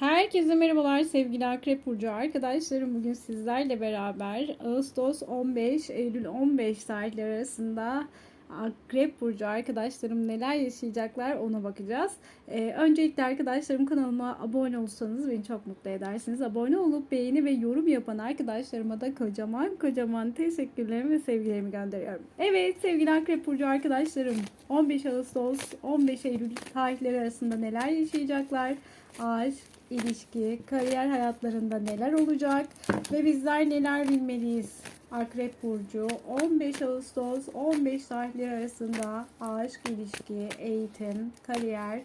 Herkese merhabalar sevgili Akrep Burcu arkadaşlarım. Bugün sizlerle beraber Ağustos 15, Eylül 15 tarihleri arasında Akrep Burcu arkadaşlarım neler yaşayacaklar ona bakacağız. Ee, öncelikle arkadaşlarım kanalıma abone olursanız beni çok mutlu edersiniz. Abone olup beğeni ve yorum yapan arkadaşlarıma da kocaman kocaman teşekkürlerimi ve sevgilerimi gönderiyorum. Evet sevgili Akrep Burcu arkadaşlarım 15 Ağustos 15 Eylül tarihleri arasında neler yaşayacaklar? Aşk, ilişki, kariyer hayatlarında neler olacak ve bizler neler bilmeliyiz? Akrep Burcu 15 Ağustos 15 tarihleri arasında aşk, ilişki, eğitim, kariyer,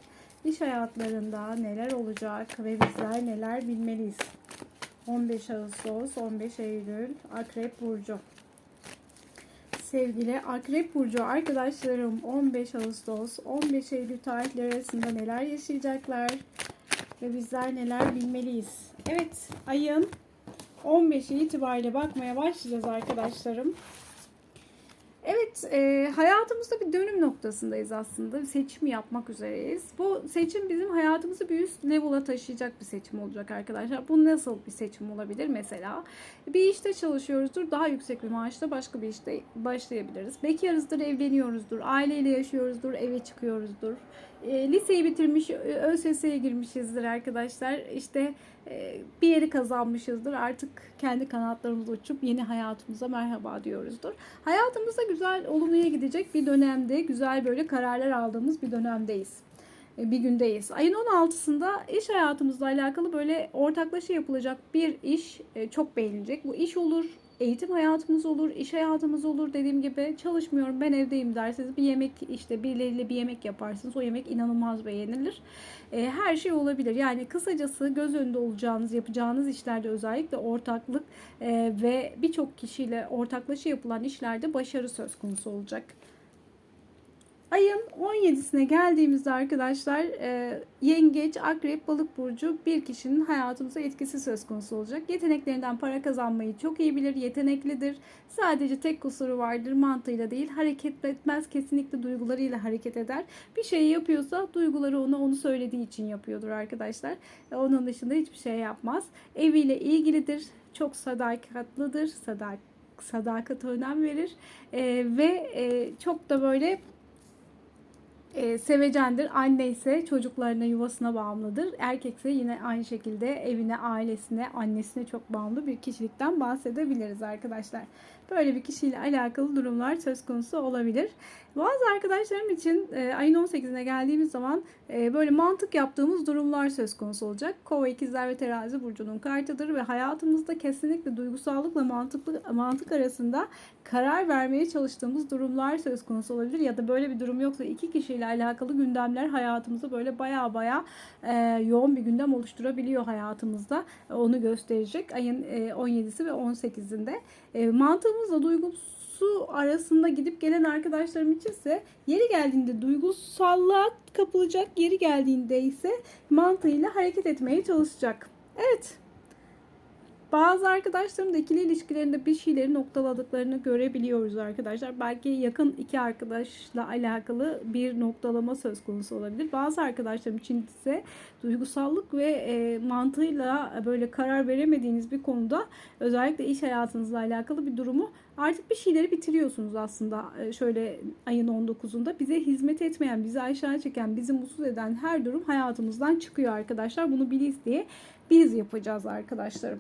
iş hayatlarında neler olacak ve bizler neler bilmeliyiz? 15 Ağustos 15 Eylül Akrep Burcu Sevgili Akrep Burcu arkadaşlarım 15 Ağustos 15 Eylül tarihleri arasında neler yaşayacaklar? Ve bizler neler bilmeliyiz. Evet ayın 15'i itibariyle bakmaya başlayacağız arkadaşlarım. Evet, e, hayatımızda bir dönüm noktasındayız aslında. Bir seçim yapmak üzereyiz. Bu seçim bizim hayatımızı bir üst level'a taşıyacak bir seçim olacak arkadaşlar. Bu nasıl bir seçim olabilir mesela? Bir işte çalışıyoruzdur, daha yüksek bir maaşla başka bir işte başlayabiliriz. Bekarızdır, evleniyoruzdur, aileyle yaşıyoruzdur, eve çıkıyoruzdur. E, liseyi bitirmiş, ÖSS'ye girmişizdir arkadaşlar. İşte e, bir yeri kazanmışızdır. Artık kendi kanatlarımızı uçup yeni hayatımıza merhaba diyoruzdur. Hayatımızda güzel, olumluya gidecek bir dönemde, güzel böyle kararlar aldığımız bir dönemdeyiz bir gündeyiz. Ayın 16'sında iş hayatımızla alakalı böyle ortaklaşa yapılacak bir iş e, çok beğenilecek. Bu iş olur, eğitim hayatımız olur, iş hayatımız olur. Dediğim gibi çalışmıyorum ben evdeyim derseniz bir yemek işte birileriyle bir yemek yaparsınız. O yemek inanılmaz beğenilir. E, her şey olabilir. Yani kısacası göz önünde olacağınız, yapacağınız işlerde özellikle ortaklık e, ve birçok kişiyle ortaklaşa yapılan işlerde başarı söz konusu olacak. Ayın 17'sine geldiğimizde arkadaşlar e, yengeç, akrep, balık burcu bir kişinin hayatımıza etkisi söz konusu olacak. Yeteneklerinden para kazanmayı çok iyi bilir, yeteneklidir. Sadece tek kusuru vardır mantığıyla değil hareket etmez kesinlikle duygularıyla hareket eder. Bir şey yapıyorsa duyguları ona onu söylediği için yapıyordur arkadaşlar. E, onun dışında hiçbir şey yapmaz. Eviyle ilgilidir, çok sadakatlıdır, sadak sadakata önem verir e, ve e, çok da böyle e, sevecendir. Anne ise çocuklarına, yuvasına bağımlıdır. Erkekse yine aynı şekilde evine, ailesine, annesine çok bağımlı bir kişilikten bahsedebiliriz arkadaşlar. Böyle bir kişiyle alakalı durumlar söz konusu olabilir. Bazı arkadaşlarım için e, ayın 18'ine geldiğimiz zaman e, böyle mantık yaptığımız durumlar söz konusu olacak. Kova ikizler ve terazi burcunun kartıdır ve hayatımızda kesinlikle duygusallıkla mantıklı mantık arasında karar vermeye çalıştığımız durumlar söz konusu olabilir ya da böyle bir durum yoksa iki kişiyle alakalı gündemler hayatımızda böyle baya baya e, yoğun bir gündem oluşturabiliyor hayatımızda. Onu gösterecek ayın e, 17'si ve 18'inde. E, mantığımızla duygumuz su arasında gidip gelen arkadaşlarım içinse yeri geldiğinde duygusallığa kapılacak, yeri geldiğinde ise mantığıyla hareket etmeye çalışacak. Evet. Bazı arkadaşlarım da ikili ilişkilerinde bir şeyleri noktaladıklarını görebiliyoruz arkadaşlar. Belki yakın iki arkadaşla alakalı bir noktalama söz konusu olabilir. Bazı arkadaşlarım için ise duygusallık ve e, mantığıyla böyle karar veremediğiniz bir konuda özellikle iş hayatınızla alakalı bir durumu artık bir şeyleri bitiriyorsunuz aslında. E, şöyle ayın 19'unda bize hizmet etmeyen, bizi aşağı çeken, bizi mutsuz eden her durum hayatımızdan çıkıyor arkadaşlar. Bunu biliz diye biz yapacağız arkadaşlarım.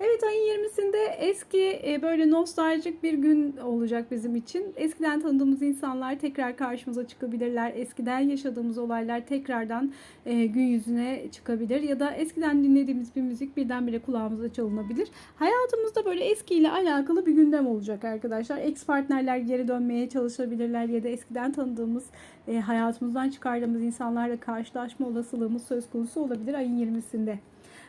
Evet ayın 20'sinde eski e, böyle nostaljik bir gün olacak bizim için. Eskiden tanıdığımız insanlar tekrar karşımıza çıkabilirler. Eskiden yaşadığımız olaylar tekrardan e, gün yüzüne çıkabilir. Ya da eskiden dinlediğimiz bir müzik birdenbire kulağımıza çalınabilir. Hayatımızda böyle eskiyle alakalı bir gündem olacak arkadaşlar. Ex partnerler geri dönmeye çalışabilirler ya da eskiden tanıdığımız e, hayatımızdan çıkardığımız insanlarla karşılaşma olasılığımız söz konusu olabilir ayın 20'sinde.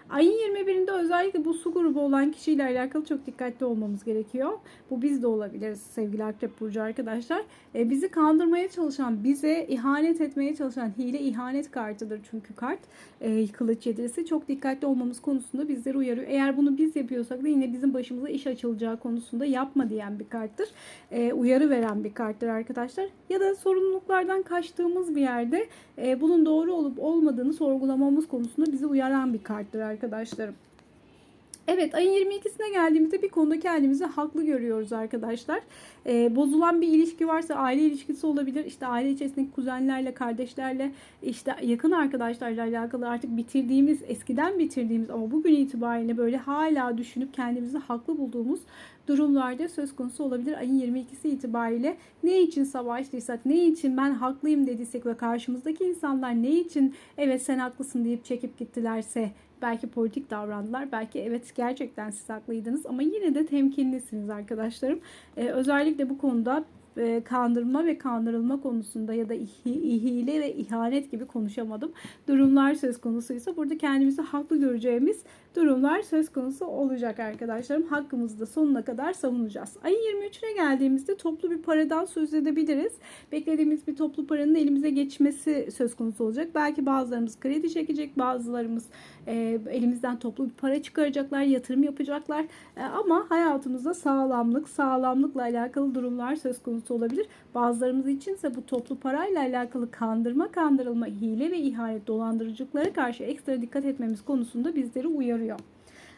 Ayın 21'inde özellikle bu su grubu olan kişiyle alakalı çok dikkatli olmamız gerekiyor. Bu biz de olabiliriz sevgili Akrep Burcu arkadaşlar. E, bizi kandırmaya çalışan, bize ihanet etmeye çalışan hile ihanet kartıdır çünkü kart. E, kılıç yedilisi çok dikkatli olmamız konusunda bizleri uyarıyor. Eğer bunu biz yapıyorsak da yine bizim başımıza iş açılacağı konusunda yapma diyen bir karttır. E, uyarı veren bir karttır arkadaşlar. Ya da sorumluluklardan kaçtığımız bir yerde e, bunun doğru olup olmadığını sorgulamamız konusunda bizi uyaran bir karttır arkadaşlarım. Evet ayın 22'sine geldiğimizde bir konuda kendimizi haklı görüyoruz arkadaşlar. Ee, bozulan bir ilişki varsa aile ilişkisi olabilir. İşte aile içerisindeki kuzenlerle, kardeşlerle, işte yakın arkadaşlarla alakalı artık bitirdiğimiz, eskiden bitirdiğimiz ama bugün itibariyle böyle hala düşünüp kendimizi haklı bulduğumuz durumlarda söz konusu olabilir. Ayın 22'si itibariyle ne için savaştıysak, ne için ben haklıyım dediysek ve karşımızdaki insanlar ne için evet sen haklısın deyip çekip gittilerse belki politik davrandılar. Belki evet gerçekten siz haklıydınız ama yine de temkinlisiniz arkadaşlarım. Ee, özellikle bu konuda e, kandırma ve kandırılma konusunda ya da hile ve ihanet gibi konuşamadım. Durumlar söz konusuysa burada kendimizi haklı göreceğimiz durumlar söz konusu olacak arkadaşlarım. Hakkımızı da sonuna kadar savunacağız. Ayın 23'üne geldiğimizde toplu bir paradan söz edebiliriz. Beklediğimiz bir toplu paranın elimize geçmesi söz konusu olacak. Belki bazılarımız kredi çekecek, bazılarımız e, elimizden toplu bir para çıkaracaklar, yatırım yapacaklar. E, ama hayatımızda sağlamlık, sağlamlıkla alakalı durumlar söz konusu olabilir. Bazılarımız içinse bu toplu parayla alakalı kandırma, kandırılma, hile ve ihanet, dolandırıcılıklara karşı ekstra dikkat etmemiz konusunda bizleri uyarıyor.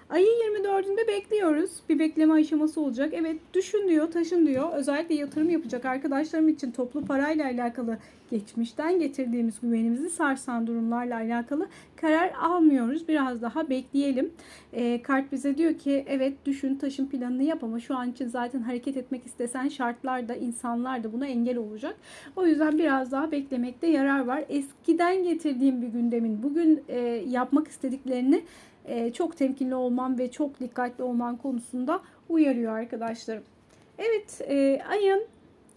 Ayın 24'ünde bekliyoruz. Bir bekleme aşaması olacak. Evet düşün diyor, taşın diyor. Özellikle yatırım yapacak arkadaşlarım için toplu parayla alakalı geçmişten getirdiğimiz güvenimizi sarsan durumlarla alakalı karar almıyoruz. Biraz daha bekleyelim. E, kart bize diyor ki evet düşün taşın planını yap ama şu an için zaten hareket etmek istesen şartlar da insanlar da buna engel olacak. O yüzden biraz daha beklemekte yarar var. Eskiden getirdiğim bir gündemin bugün e, yapmak istediklerini e, çok temkinli olman ve çok dikkatli olman konusunda uyarıyor arkadaşlarım. Evet e, ayın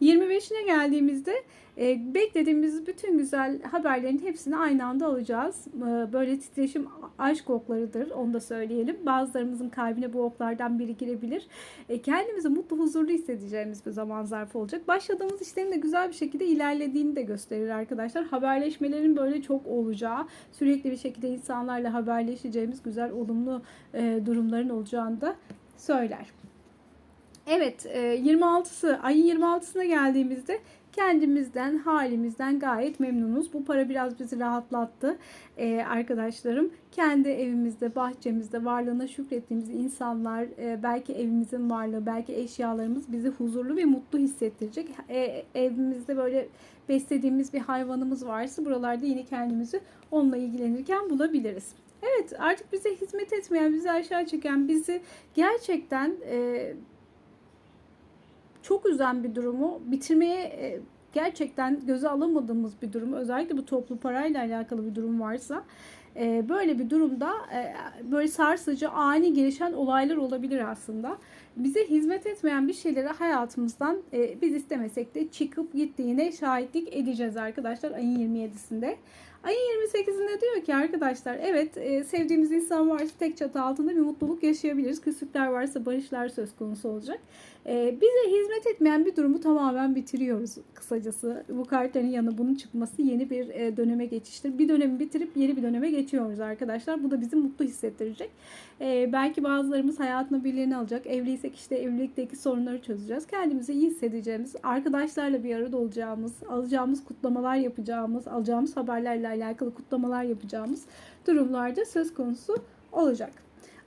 25'ine geldiğimizde e, beklediğimiz bütün güzel haberlerin hepsini aynı anda alacağız. E, böyle titreşim aşk oklarıdır onu da söyleyelim. Bazılarımızın kalbine bu oklardan biri girebilir. E, kendimizi mutlu huzurlu hissedeceğimiz bir zaman zarfı olacak. Başladığımız işlerin de güzel bir şekilde ilerlediğini de gösterir arkadaşlar. Haberleşmelerin böyle çok olacağı, sürekli bir şekilde insanlarla haberleşeceğimiz güzel olumlu e, durumların olacağını da söyler. Evet 26'sı ayın 26'sına geldiğimizde kendimizden, halimizden gayet memnunuz. Bu para biraz bizi rahatlattı ee, arkadaşlarım. Kendi evimizde, bahçemizde varlığına şükrettiğimiz insanlar, e, belki evimizin varlığı, belki eşyalarımız bizi huzurlu ve mutlu hissettirecek. E, evimizde böyle beslediğimiz bir hayvanımız varsa buralarda yine kendimizi onunla ilgilenirken bulabiliriz. Evet artık bize hizmet etmeyen, bizi aşağı çeken, bizi gerçekten... E, çok üzen bir durumu bitirmeye e, gerçekten göze alamadığımız bir durum özellikle bu toplu parayla alakalı bir durum varsa e, böyle bir durumda e, böyle sarsıcı ani gelişen olaylar olabilir aslında. Bize hizmet etmeyen bir şeyleri hayatımızdan biz istemesek de çıkıp gittiğine şahitlik edeceğiz arkadaşlar ayın 27'sinde. Ayın 28'inde diyor ki arkadaşlar evet sevdiğimiz insan varsa tek çatı altında bir mutluluk yaşayabiliriz. Küslükler varsa barışlar söz konusu olacak. Ee, bize hizmet etmeyen bir durumu tamamen bitiriyoruz kısacası. Bu kartların yanı bunun çıkması yeni bir e, döneme geçiştir. Bir dönemi bitirip yeni bir döneme geçiyoruz arkadaşlar. Bu da bizi mutlu hissettirecek. Ee, belki bazılarımız hayatına birilerini alacak. Evliysek işte evlilikteki sorunları çözeceğiz. Kendimizi iyi hissedeceğimiz, arkadaşlarla bir arada olacağımız, alacağımız kutlamalar yapacağımız, alacağımız haberlerle alakalı kutlamalar yapacağımız durumlarda söz konusu olacak.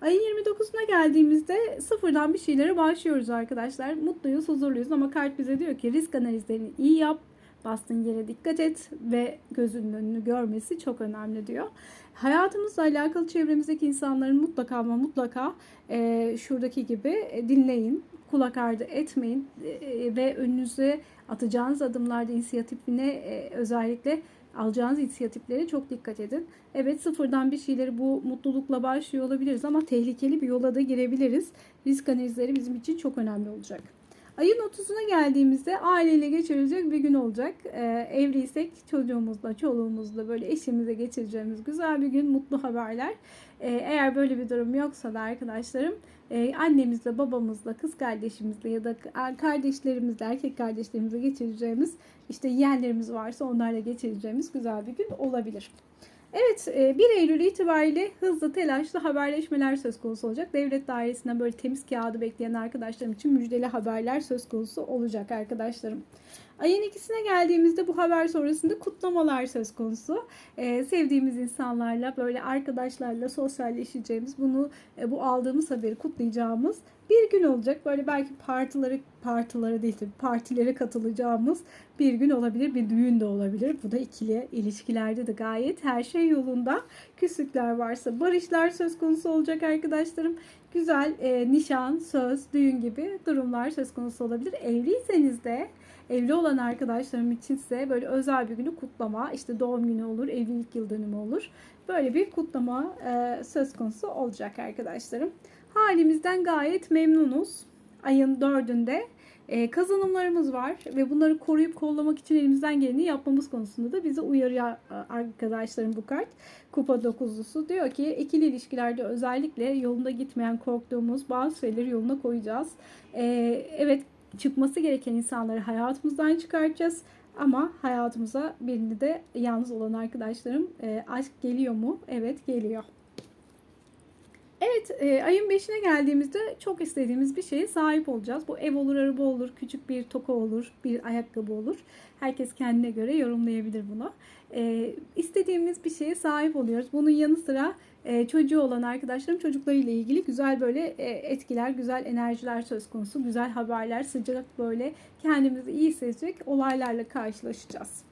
Ayın 29'una geldiğimizde sıfırdan bir şeylere başlıyoruz arkadaşlar. Mutluyuz, huzurluyuz ama kart bize diyor ki risk analizlerini iyi yap. Bastığın yere dikkat et ve gözünün önünü görmesi çok önemli diyor. Hayatımızla alakalı çevremizdeki insanların mutlaka ama mutlaka e, şuradaki gibi e, dinleyin, kulak ardı etmeyin e, ve önünüze atacağınız adımlarda inisiyatifine e, özellikle alacağınız inisiyatiflere çok dikkat edin. Evet sıfırdan bir şeyleri bu mutlulukla başlıyor olabiliriz ama tehlikeli bir yola da girebiliriz. Risk analizleri bizim için çok önemli olacak. Ayın 30'una geldiğimizde aileyle geçirilecek bir gün olacak. Ee, evliysek çocuğumuzla, çoluğumuzla böyle eşimize geçireceğimiz güzel bir gün, mutlu haberler. Ee, eğer böyle bir durum yoksa da arkadaşlarım e, annemizle, babamızla, kız kardeşimizle ya da kardeşlerimizle, erkek kardeşlerimizle geçireceğimiz işte yeğenlerimiz varsa onlarla geçireceğimiz güzel bir gün olabilir. Evet 1 Eylül itibariyle hızlı telaşlı haberleşmeler söz konusu olacak. Devlet dairesinden böyle temiz kağıdı bekleyen arkadaşlarım için müjdeli haberler söz konusu olacak arkadaşlarım. Ayın ikisine geldiğimizde bu haber sonrasında kutlamalar söz konusu. Ee, sevdiğimiz insanlarla böyle arkadaşlarla sosyalleşeceğimiz bunu e, bu aldığımız haberi kutlayacağımız bir gün olacak. Böyle belki partileri partileri değil partilere katılacağımız bir gün olabilir. Bir düğün de olabilir. Bu da ikili ilişkilerde de gayet her şey yolunda. Küslükler varsa barışlar söz konusu olacak arkadaşlarım. Güzel e, nişan, söz, düğün gibi durumlar söz konusu olabilir. Evliyseniz de evli olan arkadaşlarım içinse böyle özel bir günü kutlama, işte doğum günü olur, evlilik yıl dönümü olur. Böyle bir kutlama e, söz konusu olacak arkadaşlarım. Halimizden gayet memnunuz. Ayın dördünde e, kazanımlarımız var ve bunları koruyup kollamak için elimizden geleni yapmamız konusunda da bizi uyarıyor e, arkadaşlarım bu kart. Kupa dokuzlusu diyor ki ikili ilişkilerde özellikle yolunda gitmeyen korktuğumuz bazı şeyleri yoluna koyacağız. E, evet çıkması gereken insanları hayatımızdan çıkartacağız. Ama hayatımıza birini de yalnız olan arkadaşlarım e, aşk geliyor mu? Evet geliyor. Evet e, ayın 5'ine geldiğimizde çok istediğimiz bir şeye sahip olacağız. Bu ev olur, araba olur, küçük bir toka olur, bir ayakkabı olur. Herkes kendine göre yorumlayabilir bunu. E, istediğimiz bir şeye sahip oluyoruz. Bunun yanı sıra e, çocuğu olan arkadaşlarım çocuklarıyla ilgili güzel böyle e, etkiler, güzel enerjiler söz konusu. Güzel haberler, sıcak böyle kendimizi iyi hissedecek olaylarla karşılaşacağız.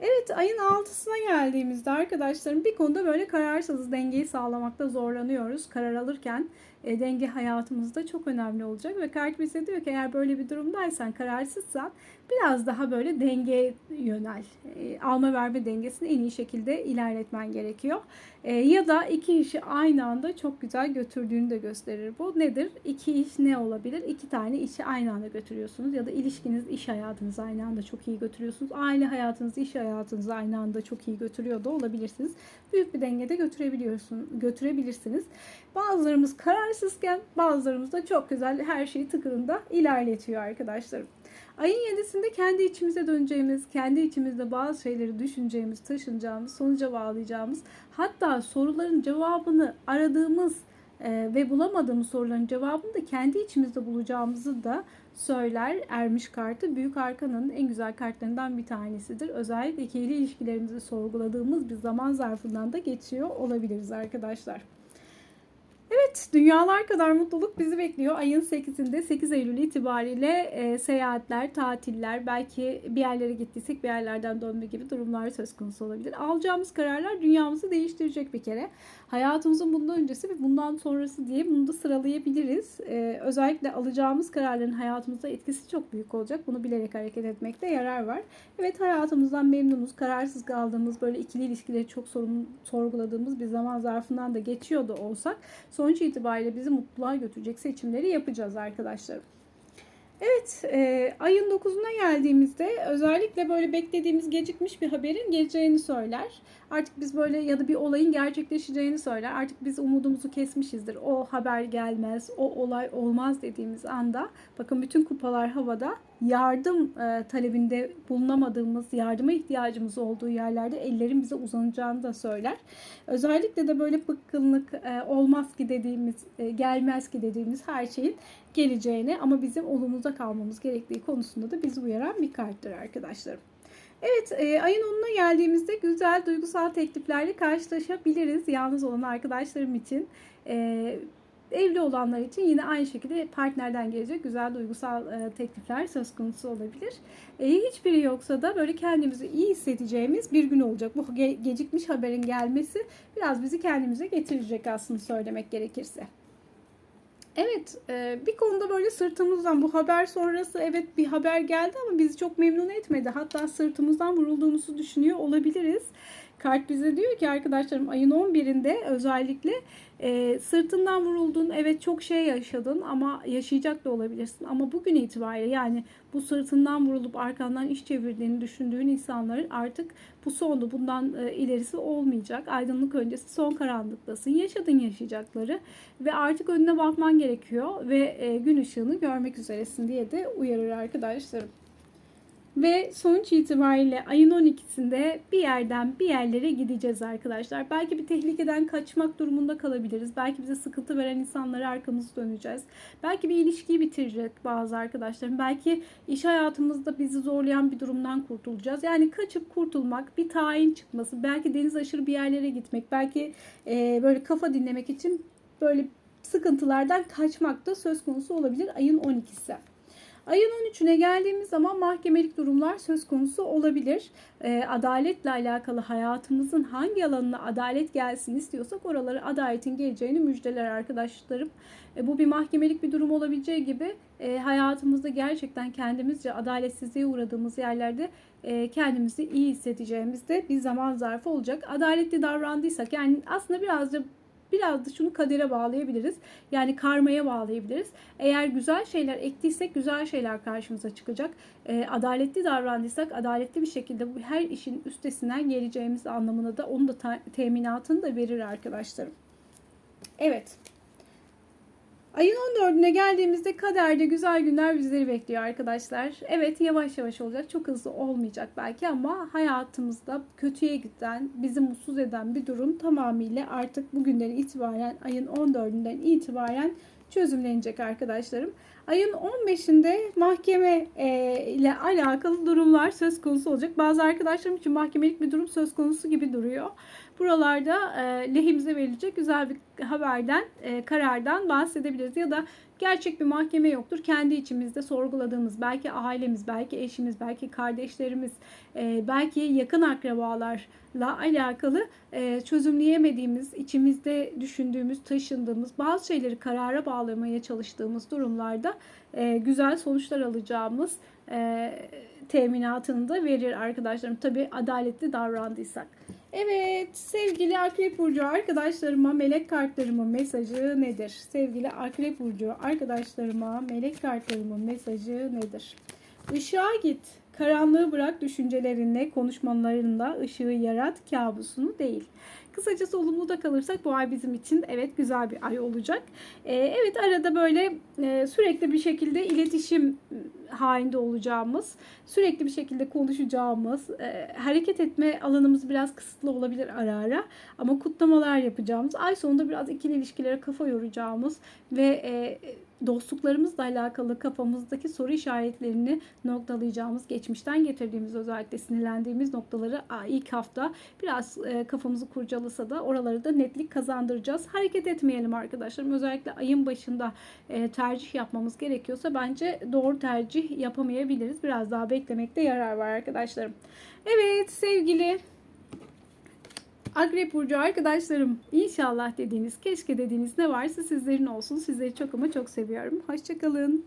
Evet ayın 6'sına geldiğimizde arkadaşlarım bir konuda böyle kararsızız. Dengeyi sağlamakta zorlanıyoruz. Karar alırken e, denge hayatımızda çok önemli olacak. Ve kart bize diyor ki eğer böyle bir durumdaysan, kararsızsan biraz daha böyle denge yönel. E, alma verme dengesini en iyi şekilde ilerletmen gerekiyor. E, ya da iki işi aynı anda çok güzel götürdüğünü de gösterir bu. Nedir? İki iş ne olabilir? İki tane işi aynı anda götürüyorsunuz. Ya da ilişkiniz, iş hayatınızı aynı anda çok iyi götürüyorsunuz. Aile hayatınızı, iş hayatınızı aynı anda çok iyi götürüyor da olabilirsiniz. Büyük bir dengede götürebiliyorsun, götürebilirsiniz. Bazılarımız kararsızken bazılarımız da çok güzel her şeyi tıkırında ilerletiyor arkadaşlarım. Ayın 7'sinde kendi içimize döneceğimiz, kendi içimizde bazı şeyleri düşüneceğimiz, taşınacağımız, sonuca bağlayacağımız, hatta soruların cevabını aradığımız e, ve bulamadığımız soruların cevabını da kendi içimizde bulacağımızı da söyler Ermiş kartı. Büyük Arkan'ın en güzel kartlarından bir tanesidir. Özellikle ikili ilişkilerimizi sorguladığımız bir zaman zarfından da geçiyor olabiliriz arkadaşlar. Evet, dünyalar kadar mutluluk bizi bekliyor. Ayın 8'inde 8 Eylül itibariyle e, seyahatler, tatiller, belki bir yerlere gittiysek bir yerlerden dönme gibi durumlar söz konusu olabilir. Alacağımız kararlar dünyamızı değiştirecek bir kere. Hayatımızın bundan öncesi ve bundan sonrası diye bunu da sıralayabiliriz. E, özellikle alacağımız kararların hayatımızda etkisi çok büyük olacak. Bunu bilerek hareket etmekte yarar var. Evet hayatımızdan memnunuz. Kararsız kaldığımız, böyle ikili ilişkileri çok sorun, sorguladığımız bir zaman zarfından da geçiyor da olsak sonuç itibariyle bizi mutluluğa götürecek seçimleri yapacağız arkadaşlar. Evet, e, ayın 9'una geldiğimizde özellikle böyle beklediğimiz gecikmiş bir haberin geleceğini söyler. Artık biz böyle ya da bir olayın gerçekleşeceğini söyler. Artık biz umudumuzu kesmişizdir. O haber gelmez, o olay olmaz dediğimiz anda bakın bütün kupalar havada yardım e, talebinde bulunamadığımız, yardıma ihtiyacımız olduğu yerlerde ellerin bize uzanacağını da söyler. Özellikle de böyle bıkkınlık e, olmaz ki dediğimiz, e, gelmez ki dediğimiz her şeyin geleceğini ama bizim olumuzda kalmamız gerektiği konusunda da bizi uyaran bir karttır arkadaşlarım. Evet e, ayın 10'una geldiğimizde güzel duygusal tekliflerle karşılaşabiliriz yalnız olan arkadaşlarım için. E, evli olanlar için yine aynı şekilde partnerden gelecek güzel duygusal e, teklifler söz konusu olabilir. E, hiçbiri yoksa da böyle kendimizi iyi hissedeceğimiz bir gün olacak. Bu ge- gecikmiş haberin gelmesi biraz bizi kendimize getirecek aslında söylemek gerekirse. Evet e, bir konuda böyle sırtımızdan bu haber sonrası evet bir haber geldi ama bizi çok memnun etmedi. Hatta sırtımızdan vurulduğumuzu düşünüyor olabiliriz. Kart bize diyor ki arkadaşlarım ayın 11'inde özellikle e, sırtından vuruldun. Evet çok şey yaşadın ama yaşayacak da olabilirsin. Ama bugün itibariyle yani bu sırtından vurulup arkandan iş çevirdiğini düşündüğün insanların artık bu sondu. Bundan e, ilerisi olmayacak. Aydınlık öncesi son karanlıktasın. Yaşadın yaşayacakları ve artık önüne bakman gerekiyor ve e, gün ışığını görmek üzeresin diye de uyarır arkadaşlarım. Ve sonuç itibariyle ayın 12'sinde bir yerden bir yerlere gideceğiz arkadaşlar. Belki bir tehlikeden kaçmak durumunda kalabiliriz. Belki bize sıkıntı veren insanlara arkamızı döneceğiz. Belki bir ilişkiyi bitirecek bazı arkadaşlarım. Belki iş hayatımızda bizi zorlayan bir durumdan kurtulacağız. Yani kaçıp kurtulmak, bir tayin çıkması, belki deniz aşırı bir yerlere gitmek, belki e, böyle kafa dinlemek için böyle sıkıntılardan kaçmak da söz konusu olabilir ayın 12'si. Ayın 13'üne geldiğimiz zaman mahkemelik durumlar söz konusu olabilir. E, adaletle alakalı hayatımızın hangi alanına adalet gelsin istiyorsak oralara adaletin geleceğini müjdeler arkadaşlarım. E, bu bir mahkemelik bir durum olabileceği gibi e, hayatımızda gerçekten kendimizce adaletsizliğe uğradığımız yerlerde e, kendimizi iyi hissedeceğimiz de bir zaman zarfı olacak. Adaletli davrandıysak yani aslında birazcık biraz da şunu kadere bağlayabiliriz. Yani karmaya bağlayabiliriz. Eğer güzel şeyler ektiysek güzel şeyler karşımıza çıkacak. E, adaletli davrandıysak adaletli bir şekilde bu her işin üstesinden geleceğimiz anlamına da onun da teminatını da verir arkadaşlarım. Evet. Ayın 14'üne geldiğimizde kaderde güzel günler bizleri bekliyor arkadaşlar. Evet yavaş yavaş olacak. Çok hızlı olmayacak belki ama hayatımızda kötüye giden, bizi mutsuz eden bir durum tamamıyla artık bugünden itibaren ayın 14'ünden itibaren çözümlenecek arkadaşlarım. Ayın 15'inde mahkeme e, ile alakalı durumlar söz konusu olacak. Bazı arkadaşlarım için mahkemelik bir durum söz konusu gibi duruyor. Buralarda e, lehimize verilecek güzel bir haberden, e, karardan bahsedebiliriz. Ya da gerçek bir mahkeme yoktur. Kendi içimizde sorguladığımız, belki ailemiz, belki eşimiz, belki kardeşlerimiz, e, belki yakın akrabalarla alakalı e, çözümleyemediğimiz, içimizde düşündüğümüz, taşındığımız, bazı şeyleri karara bağlamaya çalıştığımız durumlarda e, güzel sonuçlar alacağımız teminatını da verir arkadaşlarım. Tabi adaletli davrandıysak. Evet sevgili Akrep Burcu arkadaşlarıma melek kartlarımın mesajı nedir? Sevgili Akrep Burcu arkadaşlarıma melek kartlarımın mesajı nedir? Işığa git. Karanlığı bırak düşüncelerinle, konuşmalarında ışığı yarat, kabusunu değil. Kısacası olumlu da kalırsak bu ay bizim için evet güzel bir ay olacak. Ee, evet arada böyle e, sürekli bir şekilde iletişim halinde olacağımız, sürekli bir şekilde konuşacağımız, e, hareket etme alanımız biraz kısıtlı olabilir ara ara ama kutlamalar yapacağımız, ay sonunda biraz ikili ilişkilere kafa yoracağımız ve e, dostluklarımızla alakalı kafamızdaki soru işaretlerini noktalayacağımız, geçmişten getirdiğimiz özellikle sinirlendiğimiz noktaları ilk hafta biraz e, kafamızı kurcalasa da oraları da netlik kazandıracağız. Hareket etmeyelim arkadaşlarım. Özellikle ayın başında e, tercih yapmamız gerekiyorsa bence doğru tercih yapamayabiliriz. Biraz daha beklemekte yarar var arkadaşlarım. Evet sevgili Akrep Burcu arkadaşlarım inşallah dediğiniz, keşke dediğiniz ne varsa sizlerin olsun. Sizleri çok ama çok seviyorum. Hoşçakalın.